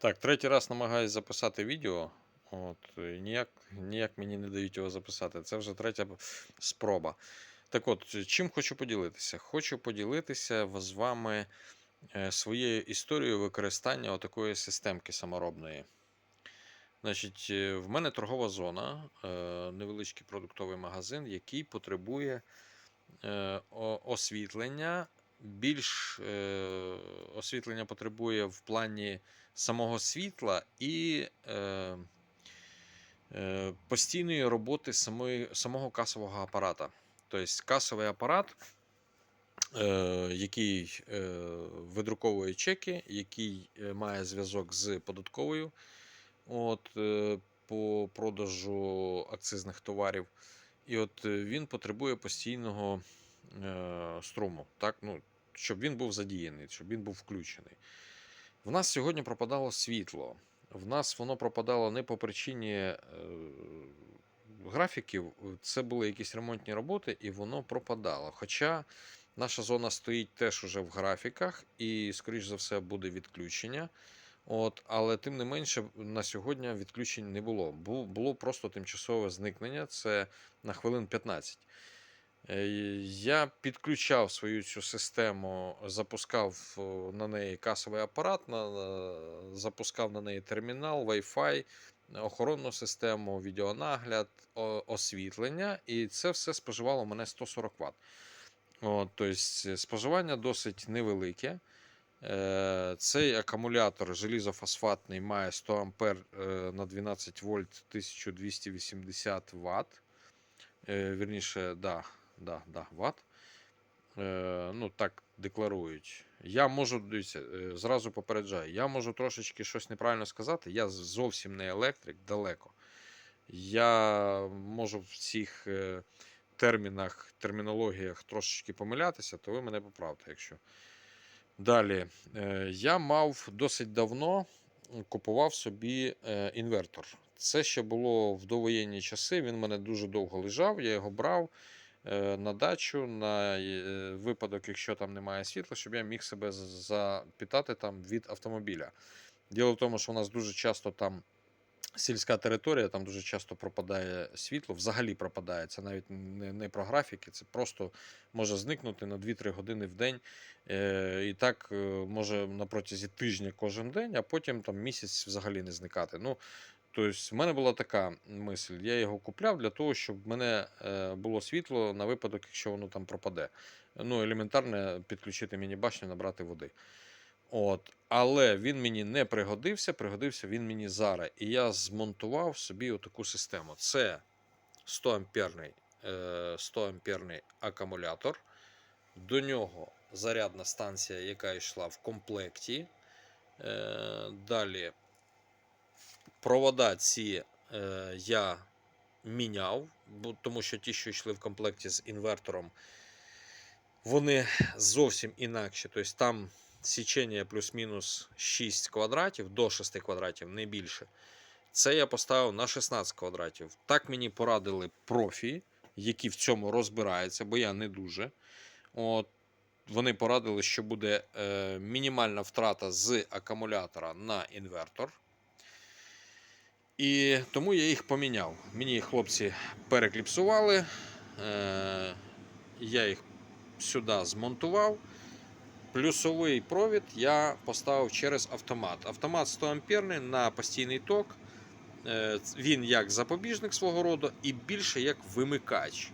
Так, третій раз намагаюся записати відео. От, ніяк, ніяк мені не дають його записати. Це вже третя спроба. Так от, чим хочу поділитися? Хочу поділитися з вами е, своєю історією використання отакої системки саморобної. Значить, е, в мене торгова зона, е, невеличкий продуктовий магазин, який потребує е, освітлення. Більш е, освітлення потребує в плані самого світла і е, е, постійної роботи самої, самого касового апарата. Тобто касовий апарат, е, який е, видруковує чеки, який е, має зв'язок з податковою от, е, по продажу акцизних товарів. І от е, він потребує постійного е, струму, так? ну, щоб він був задіяний, щоб він був включений. В нас сьогодні пропадало світло. В нас воно пропадало не по причині е, графіків, це були якісь ремонтні роботи, і воно пропадало. Хоча наша зона стоїть теж уже в графіках, і, скоріш за все, буде відключення. От, але тим не менше, на сьогодні відключень не було. Бу- Було просто тимчасове зникнення, це на хвилин 15. Е, Я підключав свою цю систему, запускав на неї касовий апарат, запускав на неї термінал, Wi-Fi, охоронну систему, відеонагляд, освітлення, і це все споживало мене 140 Вт. От, тобто споживання досить невелике. Е, Цей акумулятор желізофосфатний має 100 ампер е, на 12 вольт 1280 Вт. Е, Вірніше, да, да, да, Вт. Е, Ну, так декларують. Я можу, дивіться, е, зразу попереджаю, я можу трошечки щось неправильно сказати. Я зовсім не електрик, далеко. Я можу в цих е, термінах, термінологіях трошечки помилятися, то ви мене поправте, якщо. Далі, е, я мав досить давно купував собі інвертор. Це ще було в довоєнні часи. Він мене дуже довго лежав. Я його брав на дачу на е, випадок, якщо там немає світла, щоб я міг себе з- запітати там від автомобіля. Діло в тому, що у нас дуже часто там сільська територія, там дуже часто пропадає світло, взагалі пропадає. Це навіть не, не про графіки, це просто може зникнути на 2-3 години в день. Е, і так е, може на протязі тижня кожен день, а потім там місяць взагалі не зникати. Ну, тобто, в мене була така мисль. Я його купляв для того, щоб в мене е, було світло на випадок, якщо воно там пропаде. Ну, елементарно підключити міні-башню, набрати води. От. Але він мені не пригодився, пригодився він мені зараз. І я змонтував собі отаку систему. Це 100 амперний, е, 100 амперний акумулятор. До нього зарядна станція, яка йшла в комплекті. Е, Далі провода ці е, я міняв, тому що ті, що йшли в комплекті з інвертором, вони зовсім інакші. Тобто там січення плюс-мінус 6 квадратів до 6 квадратів, не більше. Це я поставив на 16 квадратів. Так мені порадили профі, які в цьому розбираються, бо я не дуже. От, вони порадили, що буде е, мінімальна втрата з акумулятора на інвертор. І тому я їх поміняв. Мені хлопці перекліпсували. Е, я їх сюди змонтував. Плюсовий провід я поставив через автомат. Автомат 100 амперний на постійний ток. Е, Він як запобіжник свого роду і більше як вимикач.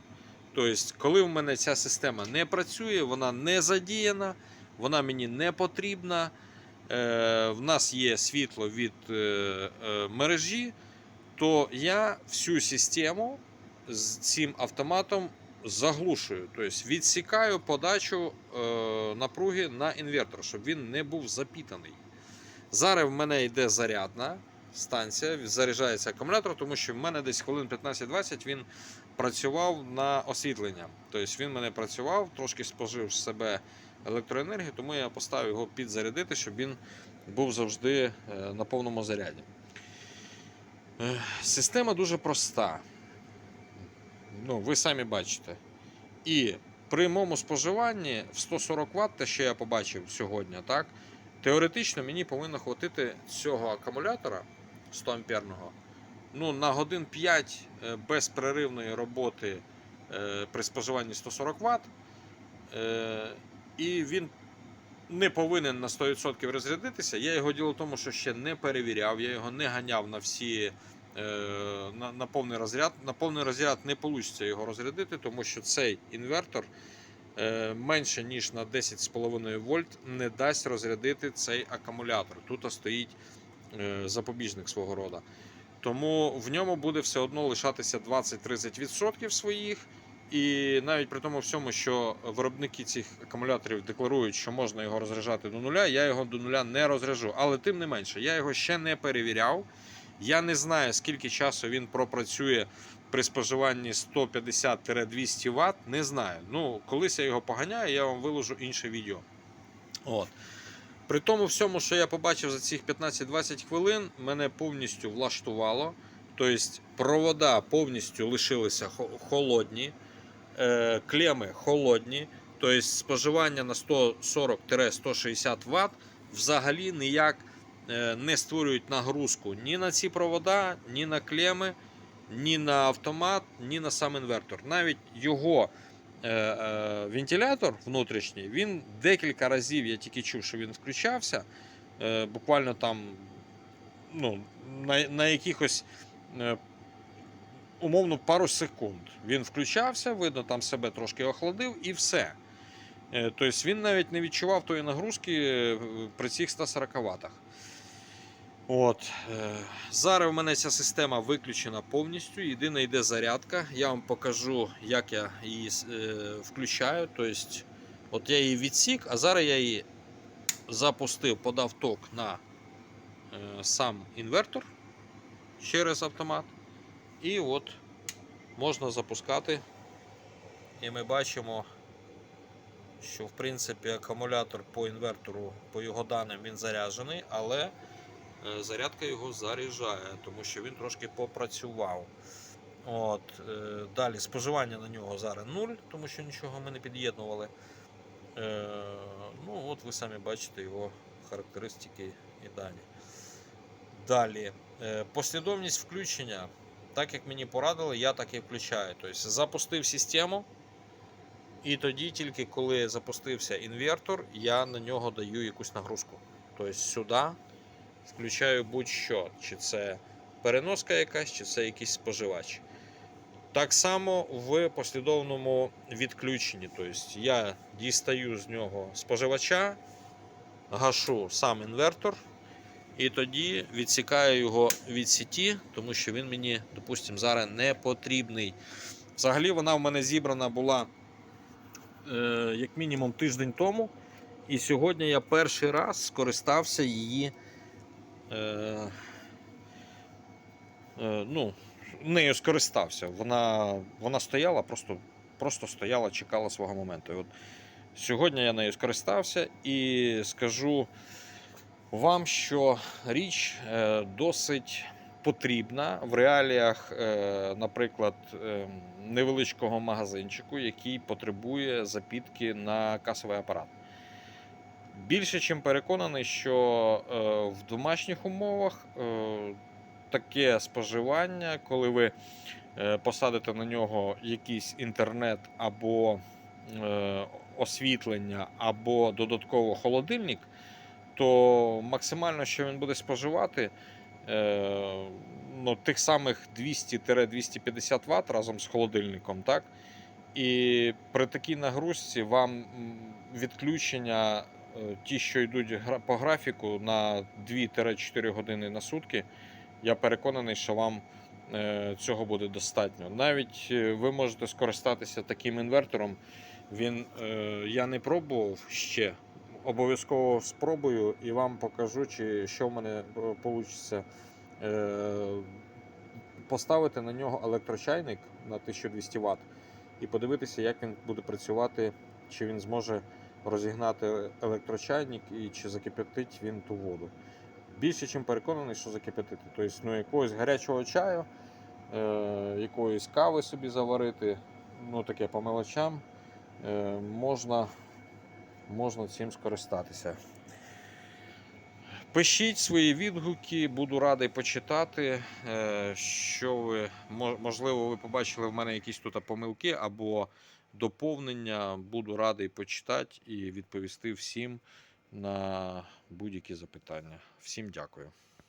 Тобто, коли в мене ця система не працює, вона не задіяна, вона мені не потрібна. е, В нас є світло від мережі, то я всю систему з цим автоматом заглушую, тобто відсікаю подачу е, напруги на інвертор, щоб він не був запітаний. Зараз в мене йде зарядна станція, заряджається акумулятор, тому що в мене десь хвилин 15-20 він працював на освітлення. Тобто він мене працював, трошки спожив себе електроенергію, тому я поставив його підзарядити, щоб він був завжди е, на повному заряді. Система дуже проста. Ну, ви самі бачите. І при моєму споживанні в 140 Вт, те, що я побачив сьогодні, так, Теоретично мені повинно хватити цього акумулятора 100 амперного ну, на годин 5 е, безперервної роботи е, при споживанні 140 Вт. Е, і він не повинен на 100% розрядитися. Я його діло в тому, що ще не перевіряв, я його не ганяв на всі е, на, на повний розряд. На повний розряд не вийде його розрядити, тому що цей інвертор е, менше ніж на 10,5 вольт не дасть розрядити цей акумулятор. Тут стоїть е, запобіжник свого роду. Тому в ньому буде все одно лишатися 20-30% своїх. І навіть при тому всьому, що виробники цих акумуляторів декларують, що можна його розряджати до нуля, я його до нуля не розряджу. Але тим не менше, я його ще не перевіряв. Я не знаю, скільки часу він пропрацює при споживанні 150-200 Вт. Не знаю. Ну, колись я його поганяю, я вам виложу інше відео. От. При тому всьому, що я побачив за цих 15-20 хвилин, мене повністю влаштувало. Тобто провода повністю лишилися холодні, клеми холодні, тобто споживання на 140-160 Вт взагалі ніяк е, не створюють нагрузку ні на ці провода, ні на клеми, ні на автомат, ні на сам інвертор. Навіть його е, е, вентилятор внутрішній, він декілька разів я тільки чув, що він включався. Е, буквально там ну, на, на якихось е, умовно пару секунд. Він включався, видно, там себе трошки охладив і все. Е, Тобто він навіть не відчував тої нагрузки е, при цих 140 ватах. От. е, Зараз в мене ця система виключена повністю. Єдине йде зарядка. Я вам покажу, як я її включаю. Тобто, от я її відсік, а зараз я її запустив, подав ток на сам інвертор через автомат. І от можна запускати. І ми бачимо, що в принципі акумулятор по інвертору, по його даним, він заряджений, але е, зарядка його заряджає, тому що він трошки попрацював. От, е, далі споживання на нього зараз 0, тому що нічого ми не під'єднували. Е, ну, от ви самі бачите його характеристики і дані. Далі, послідовність включення. Так як мені порадили, я так і включаю. Тобто запустив систему, і тоді, тільки коли запустився інвертор, я на нього даю якусь нагрузку. Тобто сюди включаю будь-що, чи це переноска якась, чи це якийсь споживач. Так само в послідовному відключенні. Тобто я дістаю з нього споживача, гашу сам інвертор. І тоді відсікаю його від сіті, тому що він мені, допустимо, зараз не потрібний. Взагалі вона в мене зібрана була е, як мінімум тиждень тому. І сьогодні я перший раз скористався її. Е, е, ну, нею скористався. Вона, вона стояла, просто, просто стояла, чекала свого моменту. І от сьогодні я нею скористався і скажу вам, що річ е, досить потрібна в реаліях, е, наприклад, е, невеличкого магазинчику, який потребує запітки на касовий апарат. Більше чим переконаний, що в домашніх умовах таке споживання, коли ви посадите на нього якийсь інтернет або освітлення, або додатково холодильник, то максимально, що він буде споживати, е, ну, тих самих 200-250 Вт разом з холодильником. так? І при такій нагрузці вам відключення, е, ті, що йдуть по графіку на 2-4 години на сутки, я переконаний, що вам е, цього буде достатньо. Навіть ви можете скористатися таким інвертором. Він, я не пробував ще. Обов'язково спробую і вам покажу, чи що в мене вийде. Поставити на нього електрочайник на 1200 Вт і подивитися, як він буде працювати, чи він зможе розігнати електрочайник і чи закипятить він ту воду. Більше чим переконаний, що закипятити. Тобто, ну, якогось гарячого чаю, е, якоїсь кави собі заварити, ну таке по мелочам, е, можна, можна цим скористатися. Пишіть свої відгуки, буду радий почитати. е, Що ви можливо, ви побачили в мене якісь тут помилки або доповнення. Буду радий почитати і відповісти всім на будь-які запитання. Всім дякую.